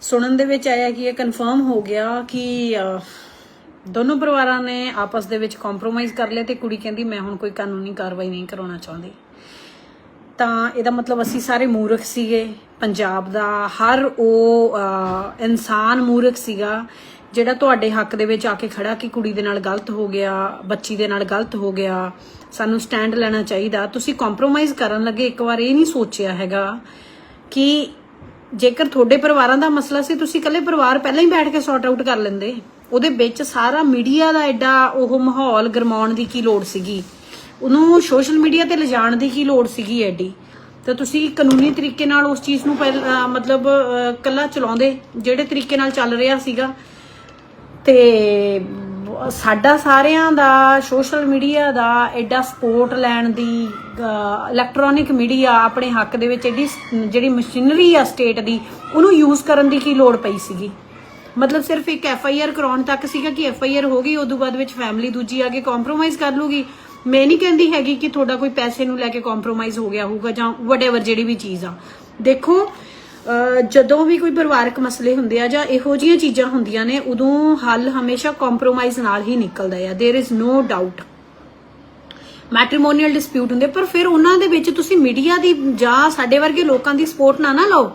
ਸੁਣਨ ਦੇ ਵਿੱਚ ਆਇਆ ਕਿ ਇਹ ਕਨਫਰਮ ਹੋ ਗਿਆ ਕਿ ਦੋਨੋਂ ਪਰਿਵਾਰਾਂ ਨੇ ਆਪਸ ਦੇ ਵਿੱਚ ਕੰਪਰੋਮਾਈਜ਼ ਕਰ ਲਿਆ ਤੇ ਕੁੜੀ ਕਹਿੰਦੀ, ਮੈਂ ਹੁਣ ਕੋਈ ਕਾਨੂੰਨੀ ਕਾਰਵਾਈ ਨਹੀਂ ਕਰਾਉਣਾ ਚਾਹੁੰਦੀ। ਤਾਂ ਇਹਦਾ ਮਤਲਬ ਅਸੀਂ ਸਾਰੇ ਮੂਰਖ ਸੀਗੇ। ਪੰਜਾਬ ਦਾ ਹਰ ਉਹ ਇਨਸਾਨ ਮੂਰਖ ਸੀਗਾ, ਜਿਹੜਾ ਤੁਹਾਡੇ ਹੱਕ ਦੇ ਵਿੱਚ ਆ ਕੇ ਖੜਾ ਕਿ ਕੁੜੀ ਦੇ ਨਾਲ ਗਲਤ ਹੋ ਗਿਆ, ਬੱਚੀ ਦੇ ਨਾਲ ਗਲਤ ਹੋ ਗਿਆ, ਸਾਨੂੰ ਸਟੈਂਡ ਲੈਣਾ ਚਾਹੀਦਾ। ਤੁਸੀਂ ਕੰਪਰੋਮਾਈਜ਼ ਕਰਨ ਲੱਗੇ ਇੱਕ ਵਾਰ ਇਹ ਨਹੀਂ ਸੋਚਿਆ ਹੈਗਾ ਕਿ ਜੇਕਰ ਤੁਹਾਡੇ ਪਰਿਵਾਰਾਂ ਦਾ ਮਸਲਾ ਸੀ ਤੁਸੀਂ ਇਕੱਲੇ ਪਰਿਵਾਰ ਪਹਿਲਾਂ ਹੀ ਬੈਠ ਕੇ ਸੌਰਟ ਆਊਟ ਕਰ ਲੈਂਦੇ। ਉਹਦੇ ਵਿੱਚ ਸਾਰਾ ਮੀਡੀਆ ਦਾ ਐਡਾ ਉਹ ਮਾਹੌਲ ਗਰਮਾਉਣ ਦੀ ਕੀ ਲੋੜ ਸੀਗੀ? ਉਹਨੂੰ ਸੋਸ਼ਲ ਮੀਡੀਆ ਤੇ ਲਿਜਾਣ ਦੀ ਕੀ ਲੋੜ ਸੀਗੀ ਐਡੀ? ਤਾਂ ਤੁਸੀਂ ਕਾਨੂੰਨੀ ਤਰੀਕੇ ਨਾਲ ਉਸ ਚੀਜ਼ ਨੂੰ ਪਹਿਲ- ਮਤਲਬ ਅਹ, ਕੱਲਾ ਚਲਾਉਂਦੇ ਜਿਹੜੇ ਤਰੀਕੇ ਨਾਲ ਚੱਲ ਰਿਹਾ ਸੀਗਾ। ਤੇ ਸਾਡਾ ਸਾਰਿਆਂ ਦਾ ਸੋਸ਼ਲ ਮੀਡੀਆ ਦਾ, ਐਡਾ ਸਪੋਰਟ ਲੈਣ ਦੀ ਇਲੈਕਟ੍ਰੋਨਿਕ ਮੀਡੀਆ ਆਪਣੇ ਹੱਕ ਦੇ ਵਿੱਚ ਐਡੀ ਜਿਹੜੀ ਮਸ਼ੀਨਰੀ ਆ ਸਟੇਟ ਦੀ, ਉਹਨੂੰ ਯੂਜ਼ ਕਰਨ ਦੀ ਕੀ ਲੋੜ ਪਈ ਸੀਗੀ? ਮਤਲਬ ਸਿਰਫ ਇੱਕ ਐਫ ਆਈ ਆਰ ਕਰਾਉਣ ਤੱਕ ਸੀਗਾ ਕਿ ਐਫ ਆਈ ਆਰ ਹੋ ਗਈ ਉਦੋਂ ਬਾਅਦ ਵਿੱਚ ਫੈਮਿਲੀ ਦੂਜੀ ਆ ਕੇ ਕੰਪਰੋਮਾਈਜ਼ ਕਰ ਲੂਗੀ। ਮੈਂ ਨਹੀਂ ਕਹਿੰਦੀ ਹੈਗੀ ਕਿ ਤੁਹਾਡਾ ਕੋਈ ਪੈਸੇ ਨੂੰ ਲੈ ਕੇ ਕੰਪਰੋਮਾਈਜ਼ ਹੋ ਗਿਆ ਹੋਊਗਾ ਜਾਂ ਵਟਐਵਰ ਜਿਹੜੀ ਵੀ ਚੀਜ਼ ਆ। ਦੇਖੋ ਜਦੋਂ ਵੀ ਕੋਈ ਪਰਿਵਾਰਕ ਮਸਲੇ ਹੁੰਦੇ ਆ ਜਾਂ ਇਹੋ ਜਿਹੀਆਂ ਚੀਜ਼ਾਂ ਹੁੰਦੀਆਂ ਨੇ ਉਦੋਂ ਹੱਲ ਹਮੇਸ਼ਾ ਕੰਪਰੋਮਾਈਜ਼ ਨਾਲ ਹੀ ਨਿਕਲਦਾ ਆ there is no doubt matrimonial dispute ਹੁੰਦੇ ਪਰ ਫਿਰ ਉਹਨਾਂ ਦੇ ਵਿੱਚ ਤੁਸੀਂ ਮੀਡੀਆ ਦੀ ਜਾਂ ਸਾਡੇ ਵਰਗੇ ਲੋਕਾਂ ਦੀ ਸਪੋਰਟ ਨਾ ਨਾ ਲਓ